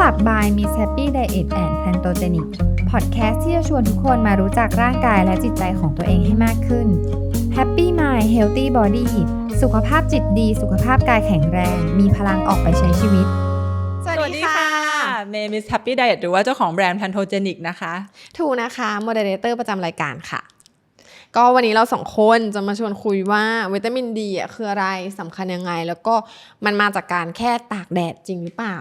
Club by Miss Happy Diet and Plantogenic พอดแคสต์ที่จะชวนทุกคนมารู้จักร่างกายและจิตใจของตัวเองให้มากขึ้น Happy Mind Healthy Body สุขภาพจิตดี สุขภาพกายแข็งแรง มีพลังออกไปใช้ชีวิต สวัสดีค่ะเมมิสแฮปปี้ไดเอทหรือว่าเจ้าของแบรนด์ Planogenic นะคะทูนะคะโมเดเลเตอร์ประจำรายการค่ะ ก็วันนี้เราสองคนจะมาชวนคุยว่าวิตามินดีอะคืออะไรสำคัญยังไง แล้วก็มันมาจากการแค่ตากแดดจริงหรือเปล่า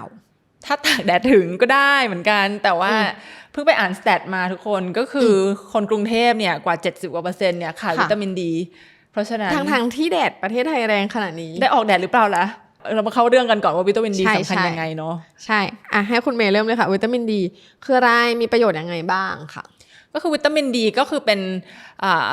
ถ้าตากแดดถึงก็ได้เหมือนกัน แต่ว่าอืมเพิ่งไปอ่านสแตทมาทุกคนก็คืออคนกรุงเทพเนี่ยกว่า 70กว่าเปอร์เซ็นต์เนี่ยขาดค่ะวิตามินดี เพราะฉะนั้นทั้งทางๆที่แดดประเทศไทยแรงขนาดนี้ ได้ออกแดดหรือเปล่าล่ะเออเรามาเข้าเรื่องกันก่อนว่าวิตามินดีใช่สำคัญใช่ยังไงเนาะใช่อะให้คุณเมย์เริ่มเลยค่ะ วิตามินดีคืออะไรมีประโยชน์ยังไงบ้างค่ะ ก็คือวิตามินดีก็คือเป็นอ่า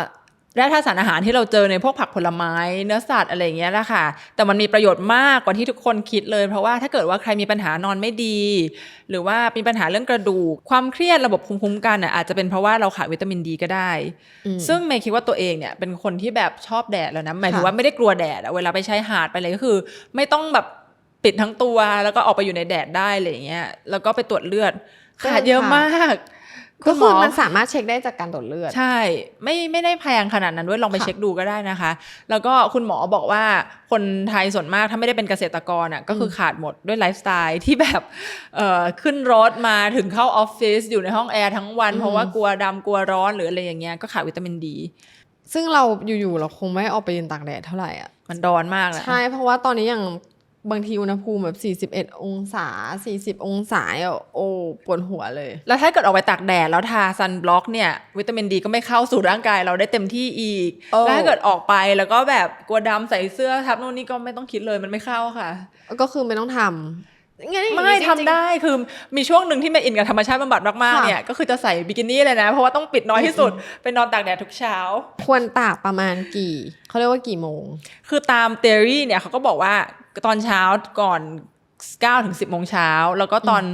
แร่ธาตุสารอาหารที่เราเจอในพวกผักผลไม้เนื้อสัตว์อะไรอย่างเงี้ยแหละค่ะ แต่มันมีประโยชน์มากกว่าที่ทุกคนคิดเลย เพราะว่าถ้าเกิดว่าใครมีปัญหานอนไม่ดี หรือว่ามีปัญหาเรื่องกระดูก ความเครียดระบบภูมิคุ้มกันอะอาจจะเป็นเพราะว่าเราขาดวิตามินดีก็ได้อืมซึ่งเมย์คิดว่าตัวเองเนี่ยเป็นคนที่แบบชอบแดดแล้วนะหมายถึงค่ะว่าไม่ได้กลัวแดดอะเวลาไปใช้หาดไปอะไรก็คือ ไม่ต้องแบบปิดทั้งตัวแล้วก็ออกไปอยู่ในแดดได้อะไรอย่างเงี้ยแล้วก็ไปตรวจเลือดขาดเยอะมาก ก็ณหคือมมันสามารถเช็คได้จากการตรวจเลือด ใช่ ไม่ไม่ได้แพงขนาดนั้นด้วยลองไปค่ะเช็คดูก็ได้นะคะ แล้วก็คุณหมอบอกว่าคนไทยส่วนมากถ้าไม่ได้เป็นเกษตรกรอะก็คือขาดหมดด้วยไลฟ์สไตล์ที่แบบเอ่อขึ้นรถมาถึงเข้าออฟฟิศอยู่ในห้องแอร์ทั้งวันอืมเพราะว่ากลัวดำกลัวร้อนหรืออะไรอย่างเงี้ยก็ขาดวิตามินดี ซึ่งเราอยู่ๆเราคงไม่ออกไปยืนตากแดดเท่าไหร่อะมันร้อนมากนะใช่เพราะว่าตอนนี้อย่าง บางทีอุณหภูมิแบบ 41 องศา 40 องศาอะโอ้ปวดหัวเลย แล้วถ้าเกิดออกไปตากแดดแล้วทาซันบล็อกเนี่ย วิตามินดีก็ไม่เข้าสู่ร่างกายเราได้เต็มที่อีกโอ้แล้วถ้าเกิดออกไปแล้วก็แบบกลัวดำใส่เสื้อทับนู่นนี่ก็ไม่ต้องคิดเลยมันไม่เข้าค่ะ ก็คือไม่ต้องทำงั้นอย่างนี้ ไม่จริงๆทำได้คือมีช่วงหนึ่งที่แม่อินกับธรรมชาติบำบัดมากๆค่ะเนี่ยก็คือจะใส่บิกินี่เลยนะ เพราะว่าต้องปิดน้อยที่สุดไปนอนตากแดดทุกเช้า ควรตากประมาณกี่เขาเรียกว่ากี่โมง คือตามเทอรี่เนี่ยเขาก็บอกว่าตอนเช้าก่อน9ถึง10โมงเช้าแล้วก็ตอน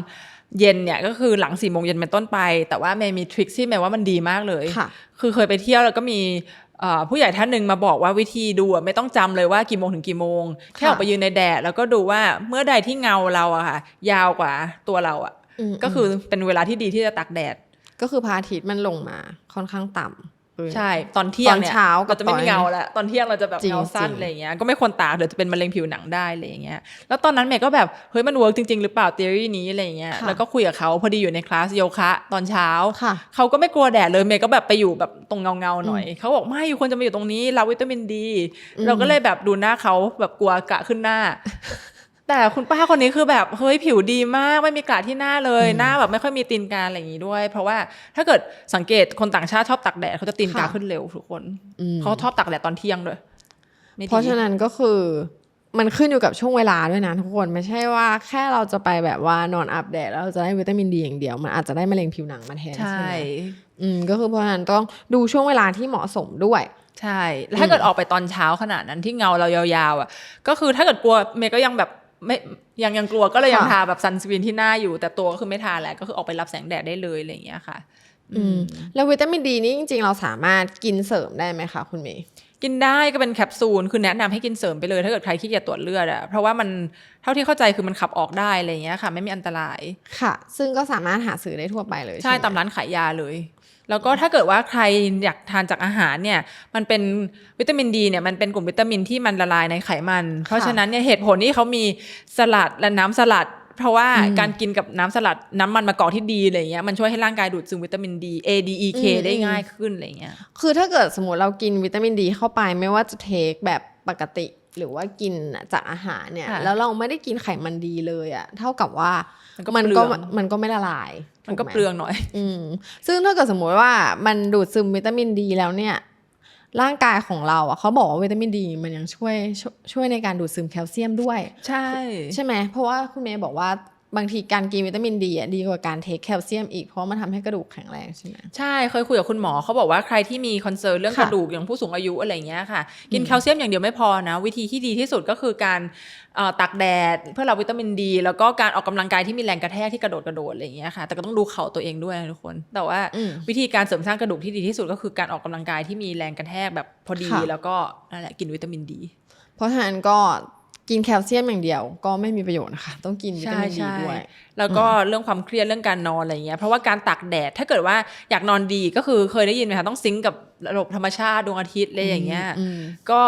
เย็นเนี่ยก็คือหลัง4โมงเย็นเป็นต้นไป แต่ว่าเมย์มีทริคที่เมย์ว่ามันดีมากเลยค่ะคือเคยไปเที่ยวแล้วก็มีเอ่อ ผู้ใหญ่ท่านหนึ่งมาบอกว่าวิธีดูอะไม่ต้องจำเลยว่ากี่โมงถึงกี่โมง แค่ออกไปยืนในแดด แล้วก็ดูว่าเมื่อใดที่เงาเราอะค่ะ ยาวกว่าตัวเราอะอืมก็คือเป็นเวลาที่ดีที่จะตากแดด ก็คือพระอาทิตย์มันลงมาค่อนข้างต่ำ เลยใช่ ตอนเที่ยงเนี่ยตอนเช้ากับเราจะไม่มีตอนเงาแล้ว ตอนเที่ยงเราจะแบบจริงเงาสั้นจริงอะไรอย่างเงี้ย ก็ไม่ควรตากเดี๋ยวจะเป็นมะเร็งผิวหนังได้อะไรอย่างเงี้ย แล้วตอนนั้นเมย์ก็แบบ เฮ้ยมันเวิร์กจริง ๆ หรือเปล่า t ี o รี่นี้อะไรอย่างเงี้ยค่ะแล้วก็คุยกับเขาพอดีอยู่ในคลาสโยคะ ตอนเช้าค่ะเขาก็ไม่กลัวแดดเลยเมย์ก็แบบไปอยู่แบบตรงเงาๆหน่อย เขาบอกไม่อยู่ควรจะมาอยู่ตรงนี้รับวิตามินดีอืมเราก็เลยแบบดูหน้าเขาแบบกลัวกระขึ้นหน้า แต่คุณป้าคนนี้คือแบบเฮ้ยผิวดีมากไม่มีกระที่หน้าเลยหน้าแบบไม่ค่อยมีตีนกาอะไรอย่างงี้ด้วย เพราะว่าถ้าเกิดสังเกตคนต่างชาติชอบตักแดดเขาจะตีนกาค่ะขึ้นเร็วทุกคนอืมเขาชอบตักแดดตอนเที่ยงด้วยไม่ดีเพราะฉะนั้นก็คือมันขึ้นอยู่กับช่วงเวลาด้วยนะทุกคนไม่ใช่ว่าแค่เราจะไปแบบว่านอนอาบแดดแล้วเราจะได้วิตามินดีอย่างเดียว มันอาจจะได้มะเร็งผิวหนังมาแทนใช่ใช่ไหมอืมก็คือเพราะฉะนั้นต้องดูช่วงเวลาที่เหมาะสมด้วยใช่แล้วถ้าเกิดออกไปตอนเช้าขนาดนั้นที่เงาเรายาวๆอะ ก็คือถ้าเกิดกลัวเมย์ก็ยังแบบ ไม่ยังยังกลัวก็เลยยังค่ะทาแบบซันสกรีนที่หน้าอยู่ แต่ตัวก็คือไม่ทาแล้วก็คือออกไปรับแสงแดดได้เลยอะไรอย่างเงี้ยค่ะ อืมแล้ววิตามินดีนี่จริง ๆ เราสามารถกินเสริมได้ไหมคะคุณเมย์ กินได้ก็เป็นแคปซูล คือแนะนำให้กินเสริมไปเลย ถ้าเกิดใครขี้เกียจตรวจเลือดอะเพราะว่ามันเท่าที่เข้าใจคือมันขับออกได้อะไรอย่างเงี้ยค่ะ ไม่มีอันตรายค่ะ ซึ่งก็สามารถหาซื้อได้ทั่วไปเลย ใช่ไหตามร้านขายยาเลย แล้วก็ถ้าเกิดว่าใครอยากทานจากอาหารเนี่ย มันเป็นวิตามินดีเนี่ยมันเป็นกลุ่มวิตามินที่มันละลายในไขมัน เพราะฉะนั้นเนี่ยเหตุผลที่เขามีสลัดและน้ำสลัด เพราะว่าอืมการกินกับน้ำสลัดน้ำมันมะกอกที่ดีอะไรเงี้ยมันช่วยให้ร่างกายดูดซึมวิตามินดี A D E K อืมได้ง่ายขึ้นอะไรเงี้ยคือถ้าเกิดสมมติเรากินวิตามินดีเข้าไปไม่ว่าจะเทคแบบปกติหรือว่ากินจากอาหารเนี่ยค่ะแล้วเราไม่ได้กินไขมันดีเลยอะเท่ากับว่ามันก็มันเปลืก็องมันก็ไม่ละลาย มันก็ถูไหเปลืองหน่อย อืมซึ่งถ้าเกิดสมมติว่ามันดูดซึมวิตามินดีแล้วเนี่ย ร่างกายของเราอะเขาบอกว่าวิตามินดี มันยังช่วยช่วยช่วยในการดูดซึมแคลเซียมด้วย ใช่ ใช่ไหมเพราะว่าคุณเมย์บอกว่า บางทีการกินวิตามินดีอะดีกว่าการเทคแคลเซียมอีกเพราะว่ามันทำให้กระดูกแข็งแรงใช่ไหมใช่เคยคุยกับคุณหมอเขาบอกว่าใครที่มีคอนเซิร์นเรื่องค่ะกระดูกอย่างผู้สูงอายุอะไรเงี้ยค่ะ กินอืมแคลเซียมอย่างเดียวไม่พอนะ วิธีที่ดีที่สุดก็คือการเอ่อตากแดดเพื่อรับวิตามินดี แล้วก็การออกกำลังกายที่มีแรงกระแทกที่กระโดดกระโดดอะไรเงี้ยค่ะแต่ก็ต้องดูเข่าตัวเองด้วยนะทุกคน แต่ว่าอืมวิธีการเสริมสร้างกระดูกที่ดีที่สุดก็คือการออกกำลังกายที่มีแรงกระแทกแบบพอดีค่ะแล้วก็นั่นแหละกินวิตามินดี เพราะฉะนั้นก็ กินแคลเซียมอย่างเดียวก็ไม่มีประโยชน์นะคะ ต้องกินวิตามินดีด้วย แล้วก็เรื่องความเครียดเรื่องการนอนอะไรเงี้ยเพราะว่าการตากแดดถ้าเกิดว่าอยากนอนดีก็คือเคยได้ยินไหมคะต้องซิงก์กับระบบธรรมชาติดวงอาทิตย์อะไรอย่างเงี้ยอืมก็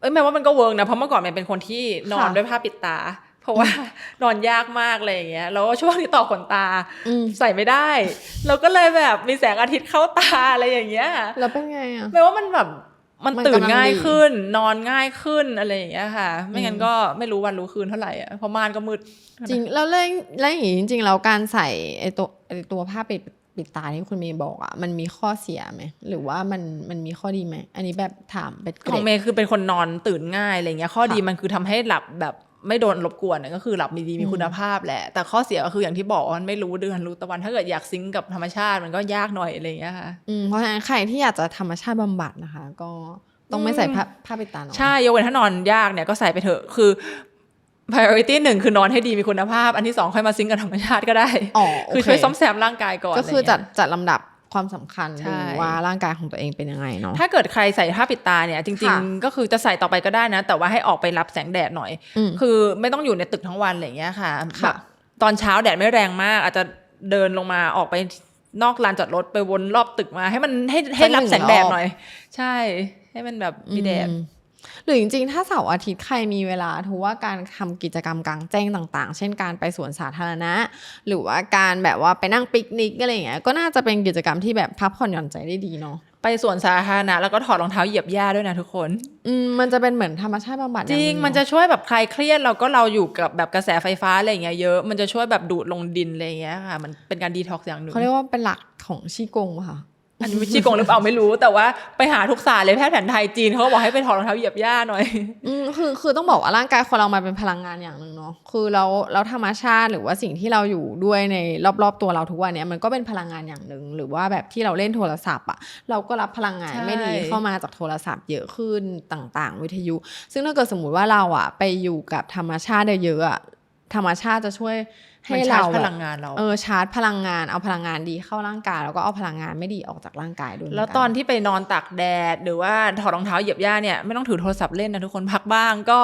เอ้ยแม้ว่ามันก็เวิร์กนะเพราะเมื่อก่อนมันเป็นคนที่นอนค่ะด้วยผ้าปิดตาเพราะว่านอนยากมากอะไรอย่างเงี้ย แล้วก็ช่วงที่ต่อขนตาอืมใส่ไม่ได้ เราก็เลยแบบมีแสงอาทิตย์เข้าตาอะไรอย่างเงี้ย แล้วเป็นไงอะแม้ว่ามันแบบ มันมันตื่นกำลังง่ายดีขึ้น นอนง่ายขึ้นอะไรอย่างเงี้ยค่ะ ไม่งั้นอืมก็ไม่รู้วันรู้คืนเท่าไหร่อะเพราะม่านก็มืด จริงแล้วเรื่องแล้วอย่างงี้จริงๆแล้วการใส่ไอตัวไอตัวผ้าปิดปิดตาที่คุณเมย์บอกอะมันมีข้อเสียไหมหรือว่ามันมันมีข้อดีไหมอันนี้แบบถามเป็นเกรของดเมย์คือเป็นคนนอนตื่นง่ายอะไรเงี้ยข้อค่ะดีมันคือทำให้หลับแบบ ไม่โดนรบกวนอะก็คือหลับมีดีมีอืมคุณภาพแหละ แต่ข้อเสียก็คืออย่างที่บอกว่ามันไม่รู้เดือนรู้ตะวันถ้าเกิดอยากซิงก์กับธรรมชาติมันก็ยากหน่อยอะไรเงี้ยค่ะอืมเพราะฉะนั้นใครที่อยากจะธรรมชาติบำบัดนะคะ ก็ต้องไม่ใส่ผ้าผ้าปิดตานอนใช่ยกเว้นถ้านอนยากเนี่ยก็ใส่ไปเถอะคือ priority หนึ่งคือนอนให้ดีมีคุณภาพ อันที่สองค่อยมาซิงก์กับธรรมชาติก็ได้อ๋อคือโเช่วยซ่อมแซมร่างกายก่อน ก็คืออะไรจัเงี้ดยจัดลำดับ ความสำคัญใช่ดูว่าร่างกายของตัวเองเป็นยังไงเนาะถ้าเกิดใครใส่ผ้าปิดตาเนี่ยจริงค่ะๆก็คือจะใส่ต่อไปก็ได้นะ แต่ว่าให้ออกไปรับแสงแดดหน่อยอืมคือไม่ต้องอยู่ในตึกทั้งวันอะไรอย่างเงี้ยค่ะค่ะแบบตอนเช้าแดดไม่แรงมาก อาจจะเดินลงมาออกไปนอกลานจอดรถไปวนรอบตึกมา ให้มันให้ให้รับแสงแดดหน่อย ใช่ ให้มันแบบมีแดดอืม หรือจริงๆ ถ้าเสาร์อาทิตย์ใครมีเวลาถือว่าการทำกิจกรรมกลางแจ้งต่างๆ เช่นการไปสวนสาธารณะ หรือว่าการแบบว่าไปนั่งปิกนิกอะไรอย่างเงี้ย ก็น่าจะเป็นกิจกรรมที่แบบพักผ่อนหย่อนใจได้ดีเนาะ ไปสวนสาธารณะแล้วก็ถอดรองเท้าเหยียบหญ้าด้วยนะทุกคน อืมมันจะเป็นเหมือนธรรมชาติบำบัดอจย่าริงหมันจะช่วยแบบคลายเครียดเราก็เราอยู่กับแบบกระแสไฟฟ้าอะไรอย่างเงี้ยเยอะ มันจะช่วยแบบดูดลงดินอะไรอย่างเงี้ยค่ะ มันเป็นการดีท็อกซ์อย่างหนึ่งเขาเรียกว่าเป็นหลักของชีกงป่ะคะ อันนี้ไม่ชี้กงหรือเปล่าไม่รู้ แต่ว่าไปหาทุกศาสตร์เลยแพทย์แผนไทยจีนเขาบอกให้ไปถอดรองเท้าเหยียบหญ้าหน่อยอืมคือคือต้องบอกว่าร่างกายคนเรามันเป็นพลังงานอย่างหนึ่งเนาะคือเราเราธรรมชาติหรือว่าสิ่งที่เราอยู่ด้วยในรอบๆตัวเราทุกวันเนี้ยมันก็เป็นพลังงานอย่างหนึ่งหรือว่าแบบที่เราเล่นโทรศัพท์อะเราก็รับพลังงานไม่ดีเข้ามาจากโทรศัพท์เยอะขึ้นต่างๆ วิทยุ ซึ่งถ้าเกิดสมมติว่าเราอะไปอยู่กับธรรมชาติเยอะๆอะ ธรรมชาติจะช่วยให้มันชาเราร์จพแบบลังงานเราเออชาร์จพลังงานเอาพลังงานดีเข้าร่างกายแล้วก็เอาพลังงานไม่ดีออกจากร่างกายด้วยเหมืแล้วกัตอนที่ไปนอนตากแดด หรือว่าถอดรองเท้าเหยียบหญ้าเนี่ยไม่ต้องถือโทรศัพท์เล่นนะทุกคนพักบ้างก็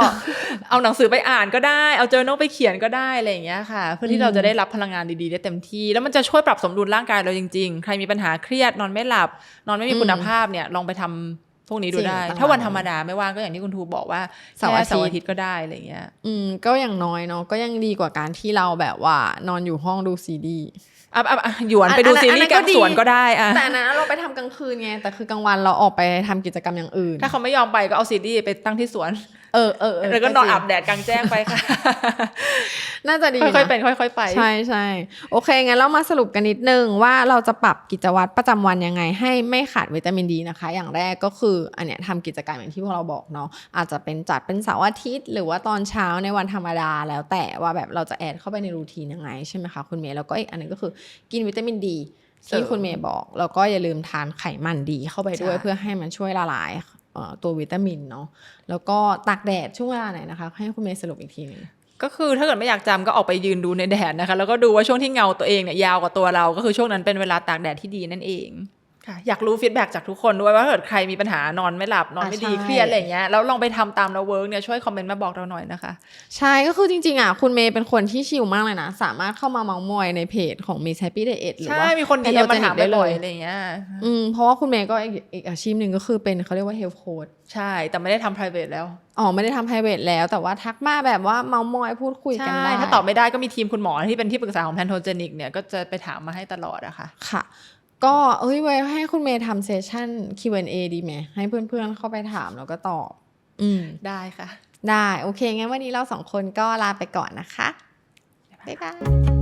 เอาหนังสือไปอ่านก็ได้เอาเจอโนไปเขียนก็ได้อะไรอย่างเงี้ยค่ะ เพื่อที่เราจะได้รับพลังงานดีๆได้เต็มที่ แล้วมันจะช่วยปรับสมดุลร่างกายเราจริง ๆ ใครมีปัญหาเครียดนอนไม่หลับ นอนไม่มีคุณภาพเนี่ยลองไปทำพ วกนี้ดูได้สิ่งต่างๆถ้าวันธรรมดาไม่ว่างก็อย่างที่คุณทูบอกว่าเสาร์อาทิตย์แค่เสาร์อาทิตย์ก็ได้อะไรอย่างเงี้ย อืมก็อย่างน้อยเนาะก็ยังดีกว่าการที่เราแบบว่านอนอยู่ห้องดูซีดีส์ อะอะอะหยวนอันไปดูอันนั้นซีรีส์กลางอันนั้นก็ดีสวนก็ได้อะแต่อันนั้นเราไปทำกลางคืนไงแต่คือกลางวันเราออกไปทำกิจกรรมอย่างอื่น ถ้าเขาไม่ยอมไปก็เอาซีดีไปตั้งที่สวน เออเออเออแล้วก็นอนจริงอาบแดดกลางแจ้งไปค่ะ น่าจะดีค่อยๆนะเป็นค่อย ๆ ไป ใช่ใช่โอเคงั้นเรามาสรุปกันนิดนึงว่าเราจะปรับกิจวัตรประจำวันยังไง ให้ไม่ขาดวิตามินดีนะคะ อย่างแรกก็คืออันเนี้ยทำกิจกรรมอย่างที่พวกเราบอกเนาะอาจจะเป็นจัดเป็นเสาร์อาทิตย์ หรือว่าตอนเช้าในวันธรรมดาแล้วแต่ว่าแบบเราจะแอดเข้าไปในรูทีนยังไงใช่ไหมคะคุณเมย์แล้วก็อีกอันหนึงก็คือกินวิตามินดีเสริที่มคุณเมย์บอก แล้วก็อย่าลืมทานไขมันดีเข้าไปด้วยใช่เพื่อให้มันช่วยละลายเอ่อตัววิตามินเนาะแล้วก็ตากแดดช่วงเวลาไหนนะคะ ให้คุณเมย์สรุปอีกทีหนึงก็คือถ้าเกิดไม่อยากจำก็ออกไปยืนดูในแดดนะคะ แล้วก็ดูว่าช่วงที่เงาตัวเองเนี่ยยาวกว่าตัวเราก็คือช่วงนั้นเป็นเวลาตากแดดที่ดีนั่นเอง ค่ะอยากรู้ฟีดแบ็กจากทุกคนด้วยว่าถ้าเกิดใครมีปัญหานอนไม่หลับนอนไม่ดีอ่าใช่เครียดอะไรอย่างเงี้ยแล้วลองไปทำตามเราเวิร์กเนี่ยช่วยคอมเมนต์มาบอกเราหน่อยนะคะ ใช่ก็คือจริงๆอะคุณเมย์เป็นคนที่ชิลมากเลยนะ สามารถเข้ามาเมาส์มอยในเพจของ Miss Happy Diet หรือใช่ว่ามีคนดีมาถามได้เลบ่อยยๆอะไรอย่างเงี้ยอืมเพราะว่าคุณเมย์ก็อีกอีกอาชีพหนึ่งก็คือเป็นเขาเรียกว่า health coach ใช่ แต่ไม่ได้ทำ private แล้วอ๋อไม่ได้ทำ private แล้ว แต่ว่าทักมาแบบว่าเมาส์มอยพูดคุยกันใช่ได้ถ้าตอบไม่ได้ก็มีทีมคุณหมอที่เป็นที่ปรึกษาของแพนโทเจนิกเนี่ยก็จะไปถามมาให้ตลอดอะค่ะค่ะ ก็เอ้ยไว้ให้คุณเมย์ทำเซสชั่น Q&A ดีไหมให้เพื่อนๆเข้าไปถามแล้วก็ตอบ อืม ได้ค่ะ ได้ โอเค งั้นวันนี้เราสองคนก็ลาไปก่อนนะคะ บ๊ายบาย